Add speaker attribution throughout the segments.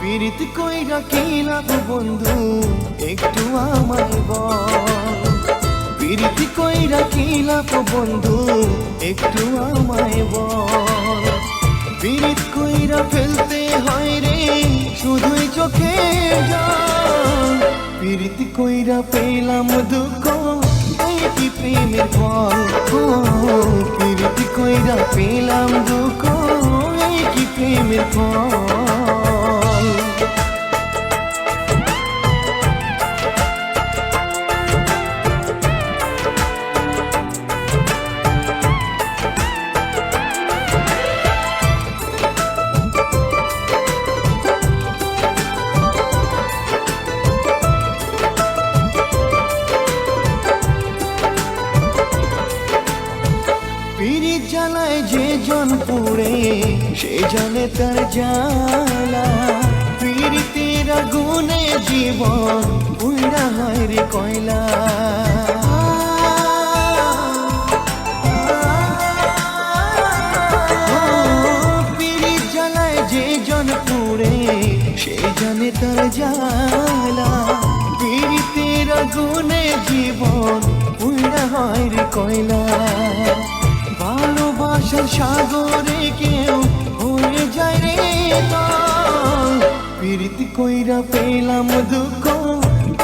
Speaker 1: পীড়িত কইরা কি লাভ বন্ধু? একটু আমায় বল। পীড়িত কইরা কি লাভ বন্ধু? একটু আমায় বল। পীড়িত কইরা ফেলতে হয় রে, শুধুই চোখে পীড়িত কইরা পেলাম দুঃখ কি প্রেমের ফল। পীড়িত কইরা পেলাম দুঃখ কি প্রেমের ফল। জন পুড়ে সে জানে তার জ্বালা পিরিতের আগুনে জীবন উইরা হয় রে কয়লা। জন তার জ্বালা পিরিতের আগুনে জীবন উইরা হয় রে কয়লা। প্রীতি কইরা পেলাম দুঃখ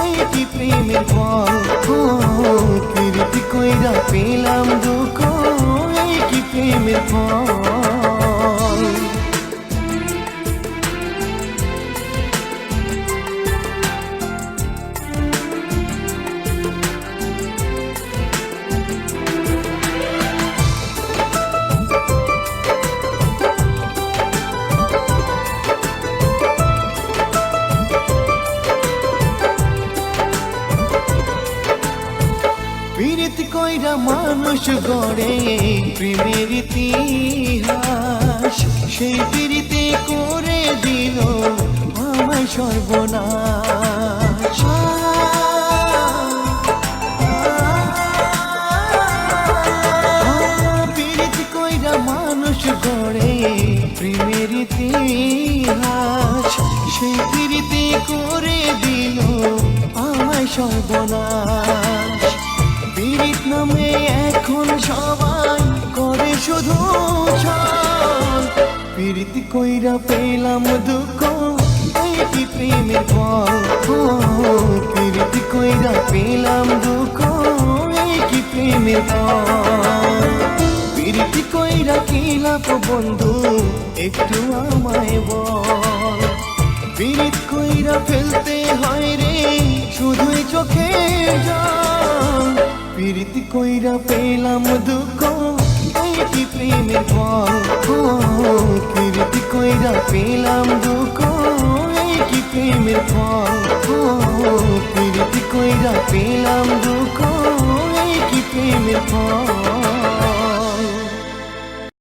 Speaker 1: এই কি প্রেমের ফল? মানুষ গড়ে প্রেমের ইতিহাস। সেই প্রীতি করে দিল আমায় সর্বনাশ। কইরা মানুষ সেই করে দিল আমায় সর্বনাশ। পীড়িত নামে এখন সবাই করে শুধু পীড়িত কইরা পেলাম দুঃখ, এই কি প্রেমের ফল ও পীড়িত কইরা পেলাম দুঃখ, এই কি প্রেমের পীড়িত কইরা কি লাভ বন্ধু, একটু আমায় বল। পীড়িত কইরা ফেলতে হয় রে, শুধুই চোখে জল। প্রীতি কইরা পেলাম দুঃখ এইটি প্রেমের ফল কীর্তি কইরা পেলাম দুঃখ এইটি প্রেমের ফল কীর্তি কইরা পেলাম দুঃখ এইটি প্রেমের ফল